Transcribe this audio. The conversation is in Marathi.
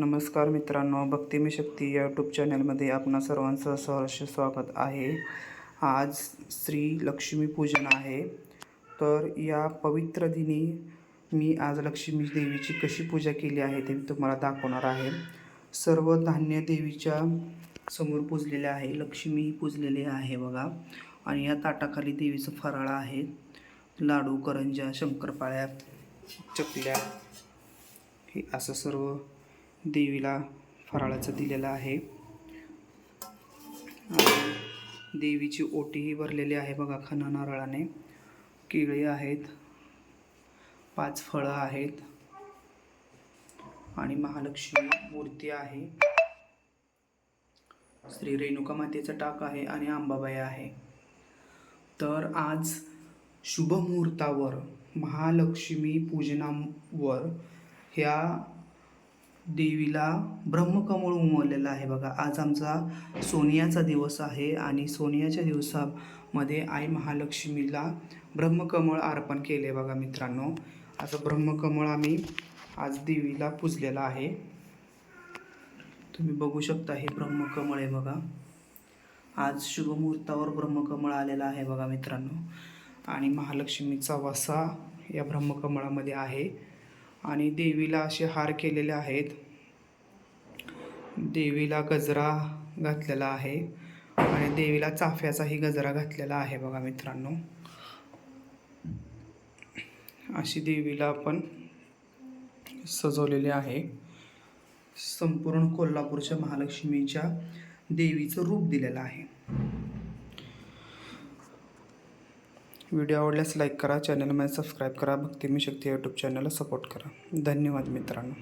नमस्कार मित्रांनो भक्तिमी शक्ती या यूट्यूब चॅनलमध्ये आपणा सर्वांचं सहर्ष स्वागत आहे. आज श्री लक्ष्मी पूजन आहे. तर या पवित्र दिनी मी आज लक्ष्मी देवीची कशी पूजा केली आहे ते मी तुम्हाला दाखवणार आहे. सर्व धान्य देवीच्या समोर पूजलेले आहे लक्ष्मी पूजलेली आहे बघा. आणि या ताटाखाली देवीचं फराळ आहे. लाडू करंजा शंकरपाळ्या चकल्या हे असं सर्व देवीला फराळाचं दिलेलं आहे. देवीची ओटीही भरलेली आहे बघा खना नारळाने. केळी आहेत. पाच फळं आहेत. आणि महालक्ष्मी मूर्ती आहे. श्री रेणुका मातेचा टाक आहे आणि आंबाबाई आहे. तर आज शुभ मुहूर्तावर महालक्ष्मी पूजनावर ह्या देवीला ब्रह्मकमळ उमवलेलं आहे. बघा आज आमचा सोनियाचा दिवस आहे आणि सोनियाच्या दिवसामध्ये आई महालक्ष्मीला ब्रह्मकमळ अर्पण केले बघा मित्रांनो. असं ब्रह्मकमळ आम्ही आज देवीला पुजलेलं आहे. तुम्ही बघू शकता हे ब्रह्मकमळ आहे बघा. आज शुभमुहूर्तावर ब्रह्मकमळ आलेला आहे बघा मित्रांनो. आणि महालक्ष्मीचा वसा या ब्रह्मकमळामध्ये आहे. आणि देवीला असे हार केलेले आहेत. देवीला गजरा घातलेला आहे आणि देवीला चाफ्याचाही गजरा घातलेला आहे बघा मित्रांनो. अशी देवीला आपण सजवलेली आहे. संपूर्ण कोल्हापूरच्या महालक्ष्मीच्या देवीचं रूप दिलेलं आहे. व्हिडिओ आवडल्यास लाईक करा चॅनलमध्ये सबस्क्राईब करा भक्तिमी शक्ती यूट्यूब चॅनलला सपोर्ट करा. धन्यवाद मित्रांनो.